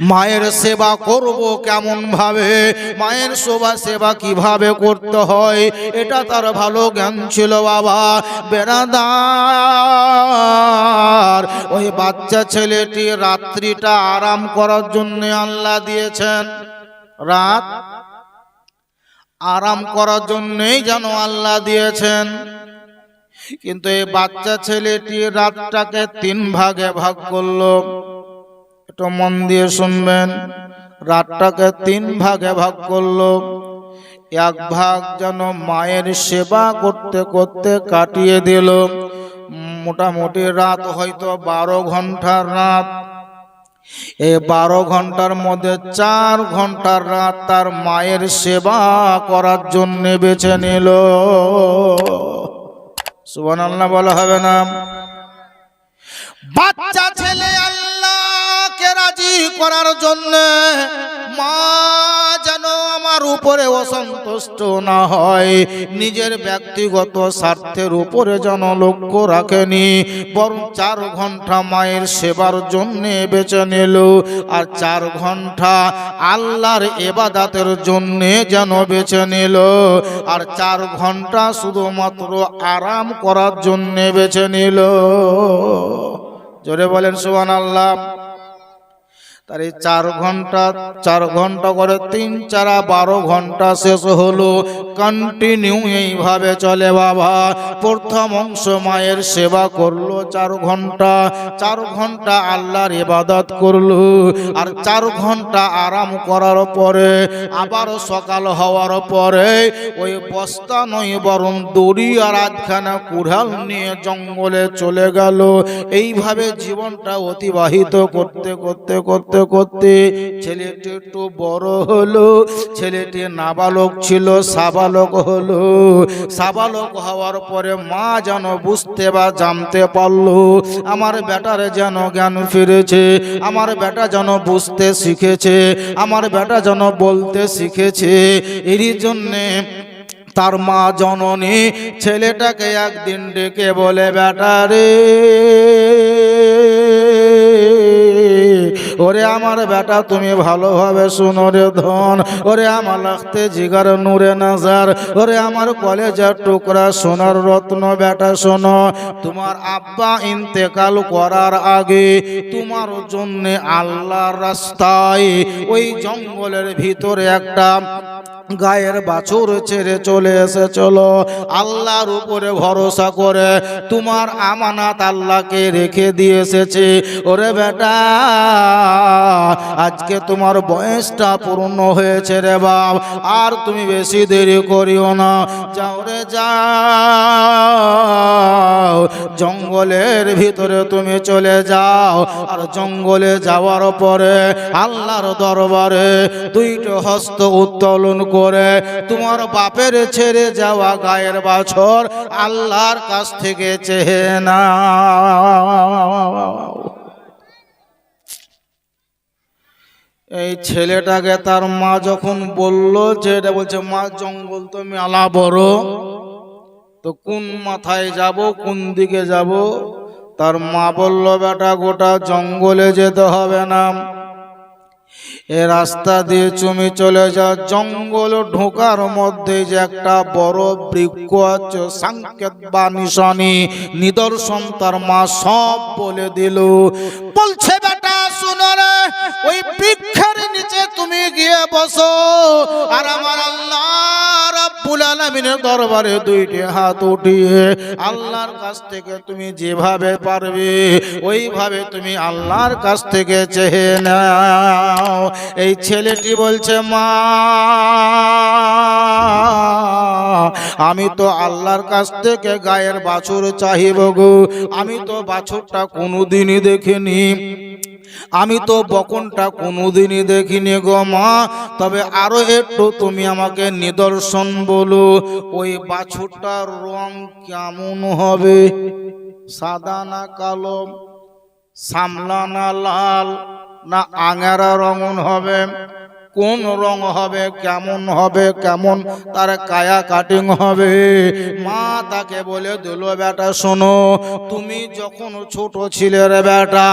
মায়ের সেবা করব কেমন ভাবে? মায়ের সেবা সেবা কীভাবে করতে হয়? এটা তার ভালো জ্ঞান ছিল বাবা। বেড়াদার, ওই বাচ্চা ছেলেটি রাত্রিটা আরাম করার জন্য আল্লাহ দিয়েছেন। রাত আরাম করার জন্যই যেন আল্লাহ দিয়েছেন। কিন্তু এই বাচ্চা ছেলেটি রাতটাকে তিন ভাগে ভাগ করল। একটু মন দিয়ে শুনবেন। রাতটাকে তিন ভাগে ভাগ করল। এক ভাগ যেন মায়ের সেবা করতে করতে কাটিয়ে দিল। মোটামুটি রাত হয়তো বারো ঘণ্টার রাত। এই বারো ঘণ্টার মধ্যে চার ঘণ্টার রাত তার মায়ের সেবা করার জন্য বেছে নিল। আল্লাহ বলা হবে না। বাচ্চা করার জন্য মা যেন আমার উপরে অসন্তুষ্ট না হয়। নিজের ব্যক্তিগত স্বার্থের উপরে যেন লক্ষ্য রাখেনি, বরং চার ঘণ্টা মায়ের সেবার জন্য বেছে নিল। আর চার ঘণ্টা আল্লাহর এবাদাতের জন্য যেন বেছে নিল। আর চার ঘণ্টা শুধুমাত্র আরাম করার জন্য বেছে নিল। জোরে বলেন সুবান আল্লাহ তার এই চার ঘণ্টা চার ঘণ্টা করে তিন চারা বারো ঘণ্টা শেষ হলো। কন্টিনিউ এইভাবে চলে বাবা। প্রথম অংশ মায়ের সেবা করল চার ঘণ্টা। চার ঘণ্টা আল্লাহর ইবাদত করল। আর চার ঘণ্টা আরাম করার পরে, আবার সকাল হওয়ার পরে ওই বস্তা নয়, বরং দড়ি আর আধখানা কুড়াল নিয়ে জঙ্গলে চলে গেল। এইভাবে জীবনটা অতিবাহিত করতে করতে করতে করতে করতে। ছেলেটি একটু বড় হলো, ছেলেটি নাবালক ছিল, সাবালক হলো। সাবালক হওয়ার পরে মা যেন বুঝতে বা জানতে পারল, আমার বেটার যেন জ্ঞান ফিরেছে, আমার বেটা যেন বুঝতে শিখেছে, আমার বেটা যেন বলতে শিখেছে। এরই জন্যে তার মা জননী ছেলেটাকে একদিন ডেকে বলে, বেটা রে। ওরে আমার বেটা, তুমি ভালোভাবে শুনো রে ধন। ওরে আমার লাগতে জিগার নূরে নাজার। ওরে আমার কলেজের টুকরা সোনার রত্ন বেটা, শোনো। তোমার আব্বা ইন্তেকাল করার আগে তোমার জন্যে আল্লাহর রাস্তায় ওই জঙ্গলের ভিতরে একটা গায়ের বাছুর ছেড়ে চলে এসে চলো। আল্লাহর উপরে ভরসা করে তোমার আমানাত আল্লাহকে রেখে দিয়ে এসেছে। ওরে বেটা, আজকে তোমার বয়সটা পূর্ণ হয়েছে রে বাপ, আর তুমি বেশি দেরি করিও না। যাও রে, যাও। জঙ্গলের ভিতরে তুমি চলে যাও, আর জঙ্গলে যাওয়ার পরে আল্লাহর দরবারে দুইটো হস্ত উত্তোলন করে তোমার বাপের ছেড়ে যাওয়া গায়ের বাছর আল্লাহর কাছ থেকে চেহে না এই ছেলেটাকে তার মা যখন বলল যে এটা বলছে, মা, জঙ্গল তো মেলা বড়, তো কোন মাথায় যাব, কোন দিকে যাব? তার মা বলল, বেটা, গোটা জঙ্গলে যেতে হবে না। এ রাস্তা দিয়ে তুমি চলে যাও জঙ্গল ঢোকার মধ্যে যে একটা বড় বৃক্ষ আছে, সংকেত বা নিশানি, নিদর্শন তার মা সব বলে দিল। বলছে, বেটা শুনরে ওই বৃক্ষের নিচে তুমি গিয়ে বসো, আর আমার আল্লাহ রাব্বুল আলামিনের দরবারে দুইটি হাত উঠিয়ে আল্লাহর কাছ থেকে তুমি যেভাবে পারবে, ওইভাবে তুমি আল্লাহর কাছ থেকে চেয়ে নাও। এই ছেলেটি বলছে, মা, আমি তো আল্লাহর কাছ থেকে গায়ের বাছুর চাহিব গো। আমি তো বাছুরটা কোনোদিনই দেখিনি। আমি তো বকনটা কোনোদিনই দেখিনি গো মা। তবে আরও একটু তুমি আমাকে নিদর্শন বলো, ওই বাছুরটার রং কেমন হবে? সাদা না কালো সামলা না লাল, না আঙারা রঙন হবে? কোন রং হবে, কেমন হবে, কেমন তার কায়া কাটিং হবে। মা তাকে বলে দিল, বেটা, শোনো, তুমি যখন ছোট ছিলে রে বেটা,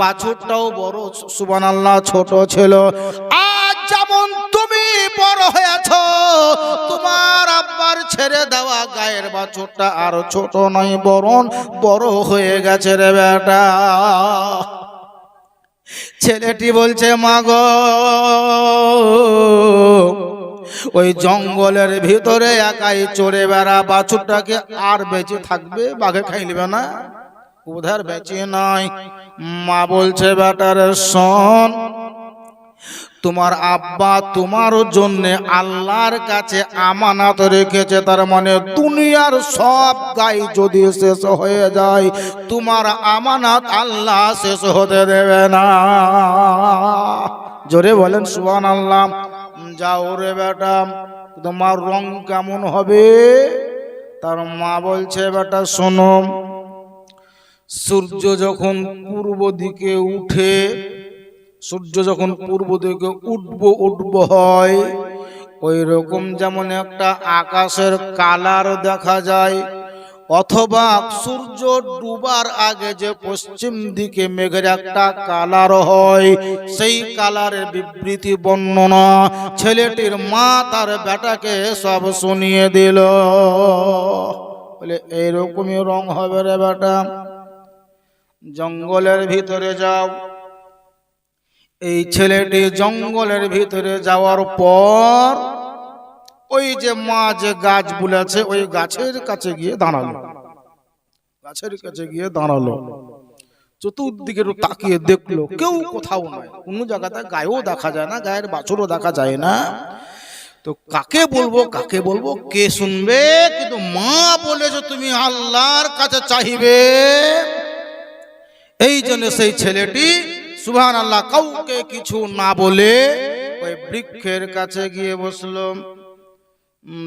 বাছুরটাও বড় সুবান আল্লাহ ছোট ছিল। আজ যেমন তুমি বড় হয়েছ, তোমার আব্বার ছেড়ে দেওয়া গায়ের বাছুরটা আর ছোট নয় বরণ বড় হয়ে গেছে রে বেটা। ছেলেটি বলছে, মাগ, ওই জঙ্গলের ভিতরে একাই চড়ে বেড়া, বাছুরটাকে আর বেঁচে থাকবে, বাঘে খাই নেবে না? উধার বেঁচে নাই। মা বলছে, বেটার শোন তোমার আব্বা তোমার জন্য আল্লাহর কাছে আমানত রেখেছে, তার মানে দুনিয়ার সব গাই যদি শেষ হয়ে যায়, তোমার আমানত আল্লাহ শেষ হতে দেবে না। জোরে বলেন সুহান আল্লাহ যাও রে বেটা, তোমার রং কেমন হবে? তার মা বলছে, বেটা, শোনো, সূর্য যখন পূর্ব দিকে উঠে সূর্য যখন পূর্ব দিকে উঠব উঠব হয় ওই রকম যেমন একটা আকাশের কালার দেখা যায়। অথবা সূর্য ডুবার আগে যে পশ্চিম দিকে মেঘের একটা কালার হয়, সেই কালারের বিবৃতি বর্ণনা ছেলেটির মা তার বেটাকে সব শুনিয়ে দিল। বলে, এইরকমই রং হবে রে বেটা। জঙ্গলের ভিতরে যাও। এই ছেলেটি জঙ্গলের ভিতরে যাওয়ার পর ওই যে মা যে গাছ বুলেছে, ওই গাছের কাছে গিয়ে দাঁড়াল। গাছের কাছে গিয়ে দাঁড়াল। চতুর্দিকে তাকিয়ে দেখল, কেউ কোথাও নাই। কোনো জায়গাতে গায়েও দেখা যায় না, গায়ের বাছুরও দেখা যায় না। তো কাকে বলব কাকে বলব, কে শুনবে? কিন্তু মা বলেছে তুমি আল্লাহর কাছে চাহিবে এই জন্য সেই ছেলেটি সুবহান আল্লাহ কাউকে কিছু না বলে ওই বৃক্ষের কাছে গিয়ে বসল।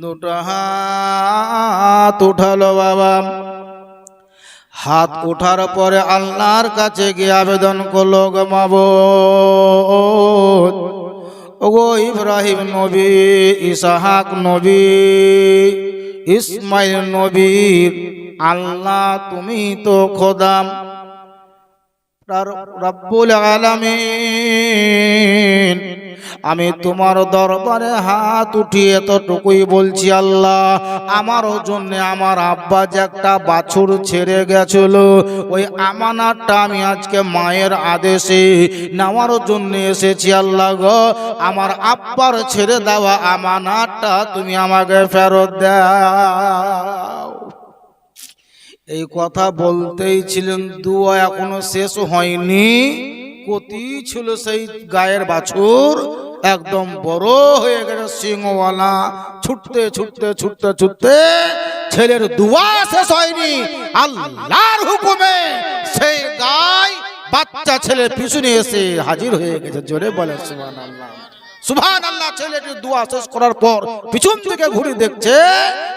দুটো হাত উঠালো বাবা। হাত ওঠার পরে আল্লাহর কাছে গিয়ে আবেদন করল গো মাবুদ ওগো ইব্রাহিম নবী, ইসাহাক নবী, ইসমাইল নবী, আল্লাহ তুমি তো খোদাম রব্বুল আলামিন। আমি তোমার দরবারে হাত উঠিয়ে এতটুকুই বলছি, আল্লাহ আমার জন্য আমার আব্বা যে একটা বাছুর ছেড়ে গেছিল, ওই আমানারটা আমি আজকে মায়ের আদেশে নেওয়ার জন্য এসেছি, আল্লাহ গো, আমার আব্বার ছেড়ে দেওয়া আমানারটা তুমি আমাকে ফেরত দাও। এই কথা বলতেই ছিলেন, দুয়া এখনও শেষ হয়নি। কতি ছিল সেই গায়ের বাছুর, একদম বড় হয়ে গেছে সিংহওয়ালা। ছুটতে ছুটতে ছুটতে ছুটতে ছেলের দুয়া শেষ হয়নি। আল্লাহর হুকুমে সেই গায় বাচ্চা ছেলে পিছনে এসে হাজির হয়ে গেছে। জোরে বলে সুবহান আল্লাহ সুবহান আল্লাহ ছেলেটির দোয়া শেষ করার পর পিছন থেকে ঘুরে দেখছে,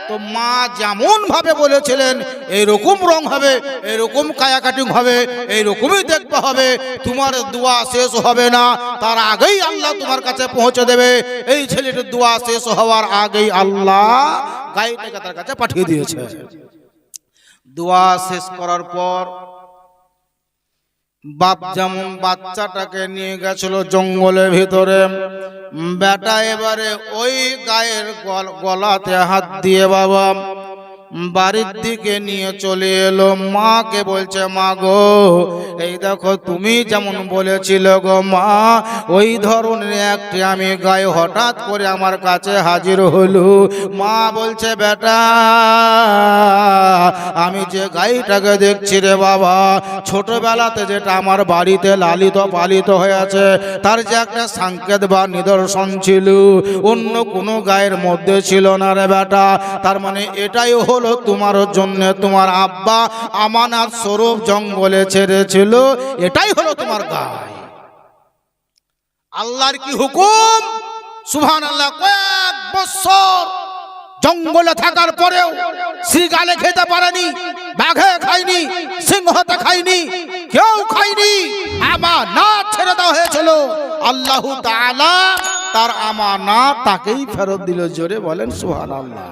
তো মা যেমন ভাবে বলেছিলেন এইরকম রং হবে এইরকম কায়া কাটিং হবে এইরকমই দেখতে হবে, তোমার দোয়া শেষ হবে না, তার আগেই আল্লাহ তোমার কাছে পৌঁছে দেবে। এই ছেলেটির দোয়া শেষ হওয়ার আগেই আল্লাহ গাইটাকে তার কাছে পাঠিয়ে দিয়েছে। দোয়া শেষ করার পর বাপ যেমন বাচ্চাটাকে নিয়ে গেছিল জঙ্গলের ভিতরে বেটা এবারে ওই গায়ের গল- গলাতে হাত দিয়ে বাবা বাড়ির দিকে নিয়ে চলে এলো। মাকে বলছে, মা গো, এই দেখো, তুমি যেমন বলেছিল গো মা, ওই ধরনের একটি আমি গায়ে হঠাৎ করে আমার কাছে হাজির হলো। মা বলছে, বেটা, আমি যে গাইটাকে দেখছি রে বাবা, ছোটবেলাতে যেটা আমার বাড়িতে লালিত পালিত হয়েছে, তার যে একটা সংকেত বা নিদর্শন ছিল, অন্য কোনো গায়ের মধ্যে ছিল না রে বেটা। তার মানে এটাই হলো তোমার জন্য তোমার আব্বা আমানার স্বরূপ জঙ্গলে ছেড়েছিল, এটাই হলো তোমার গায়ে। আল্লাহর কি হুকুম? সুবহান আল্লাহ কয়েক বছর জঙ্গলে থাকার পরেও শ্রীগালে খেতে পারেনি, বাঘে খায়নি, সিংহতে খায়নি, কেউ খাইনি আমার না ছেড়ে দেওয়া হয়েছিল। আল্লাহ তার আমানা তাকেই ফেরত দিল, জোরে বলেন সুহান আল্লাহ